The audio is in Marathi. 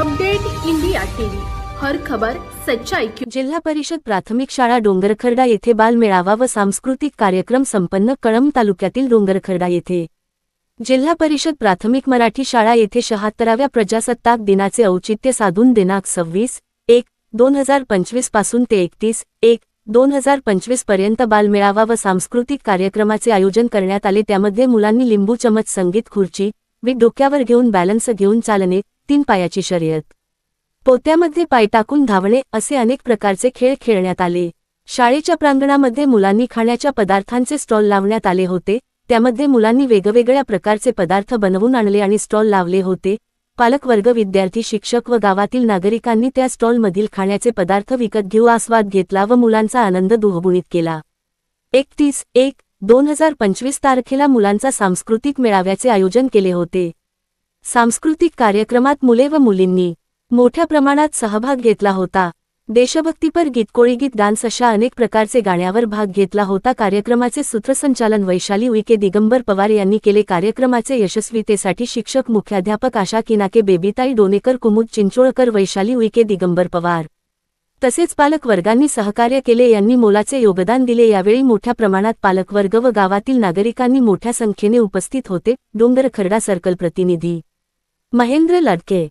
Update India TV. हर खबर सच्चाई की जिल्हा परिषद प्राथमिक शाळा डोंगरखर्डा येथे बाल मेळावा व सांस्कृतिक कार्यक्रम संपन्न कळंब तालुक्यातील डोंगरखर्डा येथे. जिल्हा परिषद प्राथमिक मराठी शाळा येथे शहात्तराव्या प्रजासत्ताक दिनाचे औचित्य साधून दिनांक सव्वीस एक दोन हजार पंचवीसपासून ते एकतीस एक दोन हजार पंचवीसपर्यंत बालमेळावा व सांस्कृतिक कार्यक्रमाचे आयोजन करण्यात आले. त्यामध्ये मुलांनी लिंबू चमच संगीत खुर्ची वीट डोक्यावर घेऊन बॅलन्स घेऊन चालणे तीन पायाची शर्यत. पोत्यामध्ये पाय टाकून धावणे असे अनेक प्रकारचे खेळ खेळण्यात आले. शाळेच्या प्रांगणामध्ये मुलांनी खाण्याच्या पदार्थांचे स्टॉल लावण्यात आले होते. त्यामध्ये मुलांनी वेगवेगळ्या प्रकारचे पदार्थ बनवून आणले आणि स्टॉल लावले होते. पालकवर्ग विद्यार्थी शिक्षक व गावातील नागरिकांनी त्या स्टॉलमधील खाण्याचे पदार्थ विकत घेऊ आस्वाद घेतला व मुलांचा आनंद दुहबुणीत केला. एकतीस एक दोन हजार पंचवीस तारखेला मुलांचा सांस्कृतिक मेळाव्याचे आयोजन केले होते. सांस्कृतिक कार्यक्रमात मुले व मुलींनी मोठ्या प्रमाणात सहभाग घेतला होता. देशभक्तीपर गीत डान्स अशा अनेक प्रकारचे गाण्यावर भाग घेतला होता. कार्यक्रमाचे सूत्रसंचालन वैशाली उईके दिगंबर पवार यांनी केले. कार्यक्रमाचे यशस्वीतेसाठी शिक्षक मुख्याध्यापक आशा किनाके बेबीताई डोनेकर कुमुद चिंचोळकर वैशाली उईके दिगंबर पवार तसेच पालकवर्गांनी सहकार्य केले. यांनी मोलाचे योगदान दिले. यावेळी मोठ्या प्रमाणात पालकवर्ग व गावातील नागरिकांनी मोठ्या संख्येने उपस्थित होते. डोंगर खर्डा सर्कल प्रतिनिधी महेंद्र लडके.